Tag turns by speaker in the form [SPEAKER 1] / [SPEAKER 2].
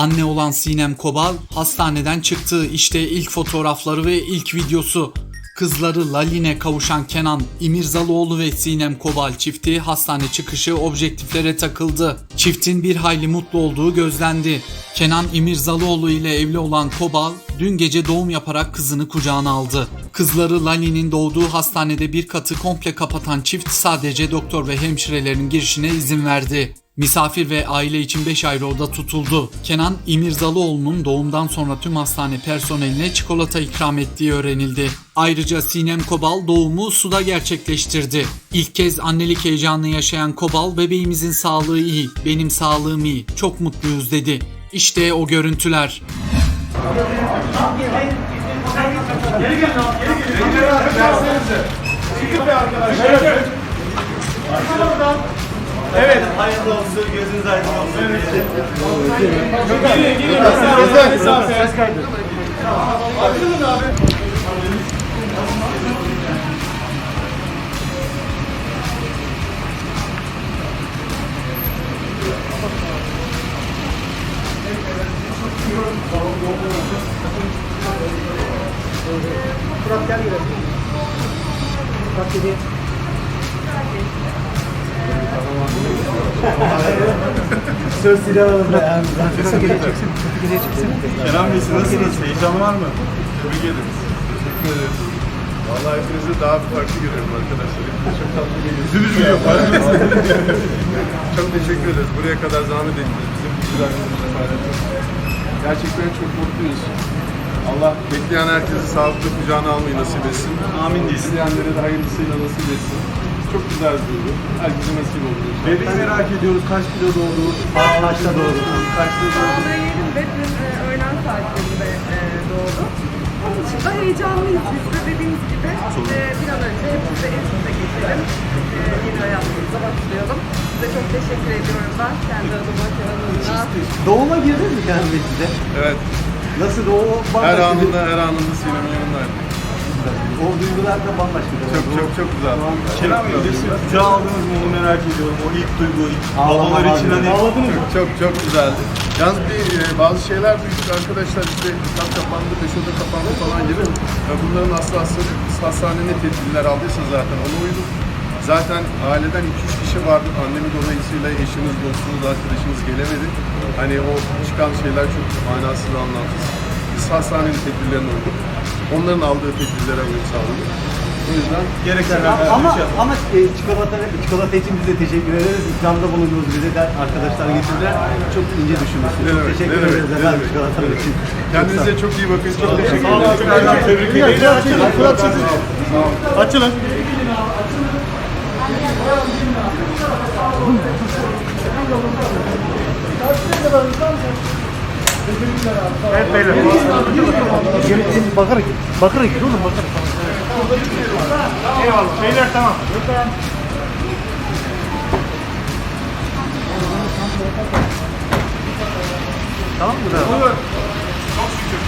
[SPEAKER 1] Anne olan Sinem Kobal hastaneden çıktı. İşte ilk fotoğrafları ve ilk videosu. Kızları Laline kavuşan Kenan İmirzalıoğlu ve Sinem Kobal çifti hastane çıkışı objektiflere takıldı. Çiftin bir hayli mutlu olduğu gözlendi. Kenan İmirzalıoğlu ile evli olan Kobal dün gece doğum yaparak kızını kucağına aldı. Kızları Lali'nin doğduğu hastanede bir katı komple kapatan çift sadece doktor ve hemşirelerin girişine izin verdi. Misafir ve aile için 5 ayrı oda tutuldu. Kenan İmirzalıoğlu'nun doğumdan sonra tüm hastane personeline çikolata ikram ettiği öğrenildi. Ayrıca Sinem Kobal doğumu suda gerçekleştirdi. İlk kez annelik heyecanını yaşayan Kobal bebeğimizin sağlığı iyi, benim sağlığım iyi, çok mutluyuz dedi. İşte o görüntüler.
[SPEAKER 2] Evet. Hayırlı olsun, gözünüz aydın olsun.
[SPEAKER 3] Söz silahlarında yani. Çok geleceksin. Çok geleceksin.
[SPEAKER 2] Kenan Bey siz nasılsınız? Heyecan var mı? Tebrik ederiz.
[SPEAKER 4] Teşekkür ederim. Vallahi hepinizi daha bir farklı görüyorum arkadaşlar. Hepiniz çok tatlı geliyorsunuz.
[SPEAKER 2] Yüzümüz gülüyor.
[SPEAKER 4] çok teşekkür ederiz. Buraya kadar zahmet ettiniz. Bizim bu güzel günümüzde paylaştınız. Gerçekten çok mutluyuz. Allah bekleyen herkesi sağlıklı kucağına almayı nasip etsin.
[SPEAKER 2] Amin diyelim.
[SPEAKER 4] İsteyenlere de hayırlısıyla nasip etsin. Çok güzel bir duygu. Herkese nasip olur. inşallah.
[SPEAKER 2] Bebeği merak ediyoruz. Kaç kilo doğdu?
[SPEAKER 3] Kaçta doğdu?
[SPEAKER 2] Kaçta doğdu?
[SPEAKER 5] Sağlığı yerinde dün e, öğlen saatlerinde e, doğdu. Onun dışında heyecanlıyız biz de dediğimiz gibi. E, bir an önce hepimize evimize geçelim. E, yeni hayatımıza başlayalım. Size çok teşekkür ediyorum ben. Kendi adıma, Kenan adına.
[SPEAKER 3] Doğuma girdin mi Bey size?
[SPEAKER 4] Evet.
[SPEAKER 3] Nasıl o
[SPEAKER 4] Her anında her anında Sinem'in
[SPEAKER 3] O duygular da bambaşka.
[SPEAKER 4] Çok çok çok güzel.
[SPEAKER 2] Siz kucağa aldınız mı onu merak ediyorum. O ilk duygu, ilk
[SPEAKER 3] Ağlama
[SPEAKER 2] babalar
[SPEAKER 3] var
[SPEAKER 2] için
[SPEAKER 3] mı?
[SPEAKER 2] hani...
[SPEAKER 3] Ağladınız
[SPEAKER 4] Çok çok çok güzeldi. Yalnız bir e, bazı şeyler duyduk arkadaşlar işte tam kapandı, beş oda kapandı falan gibi. Ya bunların aslı hastane ne tedbirler aldıysa zaten ona uyduk. Zaten aileden 2-3 kişi vardı. Pandemi dolayısıyla eşimiz, dostumuz, arkadaşımız gelemedi. Hani o çıkan şeyler çok manasız anlamsız. Biz hastanenin tedbirlerine uyduk. Onların aldığı tedbirlere uyum sağladık. O yüzden
[SPEAKER 2] Gereken
[SPEAKER 3] Ama ama e, çikolata çikolata için bize teşekkür ederiz. İkramda bulundunuz bize de arkadaşlar getirdiler. Çok ince düşünmüşsünüz. Çok
[SPEAKER 4] demek,
[SPEAKER 3] teşekkür
[SPEAKER 4] demek,
[SPEAKER 3] ederiz efendim
[SPEAKER 4] demek.
[SPEAKER 3] çikolatalar için.
[SPEAKER 4] kendinize çok iyi bakın. Çok teşekkür
[SPEAKER 2] Sağ olun.
[SPEAKER 4] ederim.
[SPEAKER 2] Tebrik ederim. Açılın. Evet beyler.
[SPEAKER 3] Gelin bakarak git. Bakarak git oğlum bakarak.
[SPEAKER 2] Eyvallah. Beyler tamam.
[SPEAKER 3] Tamam mı?
[SPEAKER 2] Şükür.